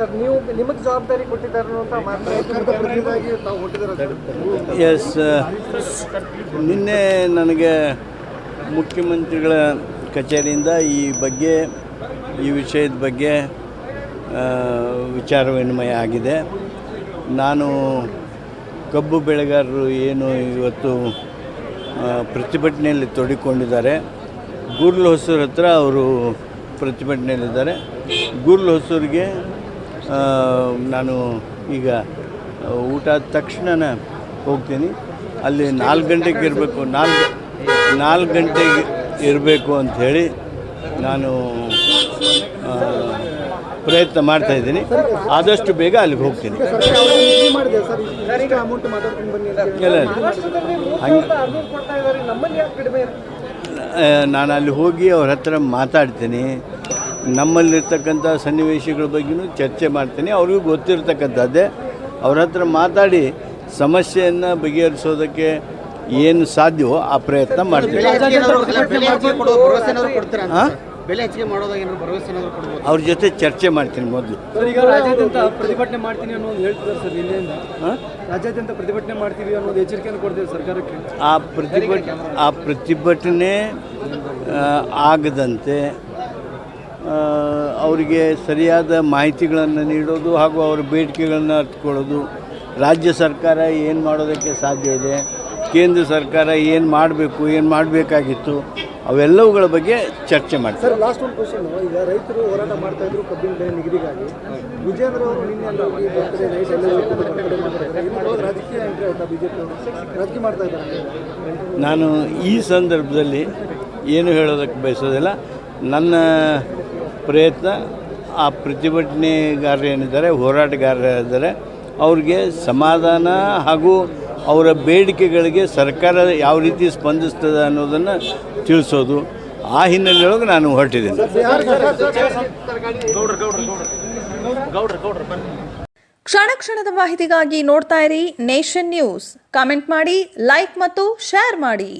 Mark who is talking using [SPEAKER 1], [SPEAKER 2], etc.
[SPEAKER 1] Sir ನೀವು ನಿಮಗೆ ಜವಾಬ್ದಾರಿ ಕೊಟ್ಟಿದ್ದಾರೆ ತಾವು
[SPEAKER 2] ಎಸ್ ನಿನ್ನೆ ನನಗೆ ಮುಖ್ಯಮಂತ್ರಿಗಳ ಕಚೇರಿಯಿಂದ ಈ ಬಗ್ಗೆ ಈ ವಿಷಯದ ಬಗ್ಗೆ ಆ, ವಿಚಾರ ವಿನಿಮಯ ಆಗಿದೆ. ನಾನು ಕಬ್ಬು ಬೆಳೆಗಾರರು ಏನು ಇವತ್ತು ಪ್ರತಿಭಟನೆಯಲ್ಲಿ ತೊಡಿಕೊಂಡಿದ್ದಾರೆ ಗುರ್ಲ್ ಹೊಸೂರು ಹತ್ರ ಅವರು ಪ್ರತಿಭಟನೆಯಲ್ಲಿದ್ದಾರೆ. ಗುರ್ಲ್ ಹೊಸೂರಿಗೆ ನಾನು ಈಗ ಊಟ ಆದ ತಕ್ಷಣ ಹೋಗ್ತೀನಿ. ಅಲ್ಲಿ ನಾಲ್ಕು ಗಂಟೆಗೆ ಇರಬೇಕು, ನಾಲ್ಕು ನಾಲ್ಕು ಗಂಟೆಗೆ ಇರಬೇಕು ಅಂಥೇಳಿ ನಾನು ಪ್ರಯತ್ನ ಮಾಡ್ತಾ ಇದ್ದೀನಿ. ಆದಷ್ಟು ಬೇಗ ಅಲ್ಲಿಗೆ ಹೋಗ್ತೀನಿ. ಇಲ್ಲ ಹಂಗೆ. ನಾನು ಅಲ್ಲಿ ಹೋಗಿ ಅವ್ರ ಹತ್ರ ಮಾತಾಡ್ತೀನಿ. ನಮ್ಮಲ್ಲಿರ್ತಕ್ಕಂಥ ಸನ್ನಿವೇಶಗಳ ಬಗ್ಗೆನೂ ಚರ್ಚೆ ಮಾಡ್ತೀನಿ. ಅವ್ರಿಗೂ ಗೊತ್ತಿರ್ತಕ್ಕಂಥದ್ದೇ. ಅವ್ರ ಹತ್ರ ಮಾತಾಡಿ ಸಮಸ್ಯೆಯನ್ನು ಬಗೆಹರಿಸೋದಕ್ಕೆ ಏನು ಸಾಧ್ಯವೋ ಆ ಪ್ರಯತ್ನ ಮಾಡ್ತೀವಿ. ಹಾಂ ಅವ್ರ ಜೊತೆ ಚರ್ಚೆ ಮಾಡ್ತೀನಿ ಮೊದಲು.
[SPEAKER 1] ಸರ್ ಈಗ ರಾಜ್ಯಾದ್ಯಂತ ಪ್ರತಿಭಟನೆ ಮಾಡ್ತೀನಿ ಅನ್ನೋದು ಹೇಳ್ತಿದ್ದಾರೆ ಸರ್
[SPEAKER 2] ಇಲ್ಲಿಂದ
[SPEAKER 1] ರಾಜ್ಯಾದ್ಯಂತ ಪ್ರತಿಭಟನೆ ಮಾಡ್ತೀವಿ ಅನ್ನೋದು ಎಚ್ಚರಿಕೆಯನ್ನು ಕೊಡ್ತೀವಿ ಸರ್ಕಾರಕ್ಕೆ?
[SPEAKER 2] ಆ ಪ್ರತಿಭಟನೆ ಆ ಪ್ರತಿಭಟನೆ ಆಗದಂತೆ ಅವರಿಗೆ ಸರಿಯಾದ ಮಾಹಿತಿಗಳನ್ನು ನೀಡೋದು ಹಾಗೂ ಅವರ ಬೇಡಿಕೆಗಳನ್ನು ಅರ್ಥಕೊಳ್ಳೋದು ರಾಜ್ಯ ಸರ್ಕಾರ ಏನು ಮಾಡೋದಕ್ಕೆ ಸಾಧ್ಯ ಇದೆ? ಕೇಂದ್ರ ಸರ್ಕಾರ ಏನು ಮಾಡಬೇಕು ಏನು ಮಾಡಬೇಕಾಗಿತ್ತು? ಅವೆಲ್ಲವುಗಳ ಬಗ್ಗೆ ಚರ್ಚೆ ಮಾಡ್ತಾರೆ
[SPEAKER 1] ಲಾಸ್ಟ್ ಒಂದು ಕ್ವಶನ್ ಈಗ ರೈತರು ಹೋರಾಟ ಮಾಡ್ತಾ ಇದ್ರು ಕಬ್ಬಿನ ಬೆಲೆ ನಿಗದಿಗಾಗಿ. ವಿಜೇಂದ್ರ ಅವರು ನಿನ್ನೆ ರಾಜಕೀಯ ರಾಜಕೀಯ ಮಾಡ್ತಾ ಇದ್ದಾರೆ.
[SPEAKER 2] ನಾನು ಈ ಸಂದರ್ಭದಲ್ಲಿ ಏನು ಹೇಳೋದಕ್ಕೆ ಬಯಸೋದಿಲ್ಲ. ನನ್ನ ಪ್ರಯತ್ನ, ಆ ಪ್ರತಿಭಟನೆಗಾರರು ಏನಿದ್ದಾರೆ ಹೋರಾಟಗಾರರಿದ್ದಾರೆ ಅವ್ರಿಗೆ ಸಮಾಧಾನ ಹಾಗೂ ಅವರ ಬೇಡಿಕೆಗಳಿಗೆ ಸರ್ಕಾರ ಯಾವ ರೀತಿ ಸ್ಪಂದಿಸ್ತದೆ ಅನ್ನೋದನ್ನು ತಿಳಿಸೋದು. ಆ ಹಿನ್ನೆಲೆಯೊಳಗೆ ನಾನು ಹೊರಟಿದ್ದೀನಿ.
[SPEAKER 3] ಕ್ಷಣ ಕ್ಷಣದ ಮಾಹಿತಿಗಾಗಿ ನೋಡ್ತಾ ಇರಿ ನೇಷನ್ ನ್ಯೂಸ್. ಕಾಮೆಂಟ್ ಮಾಡಿ, ಲೈಕ್ ಮತ್ತು ಶೇರ್ ಮಾಡಿ.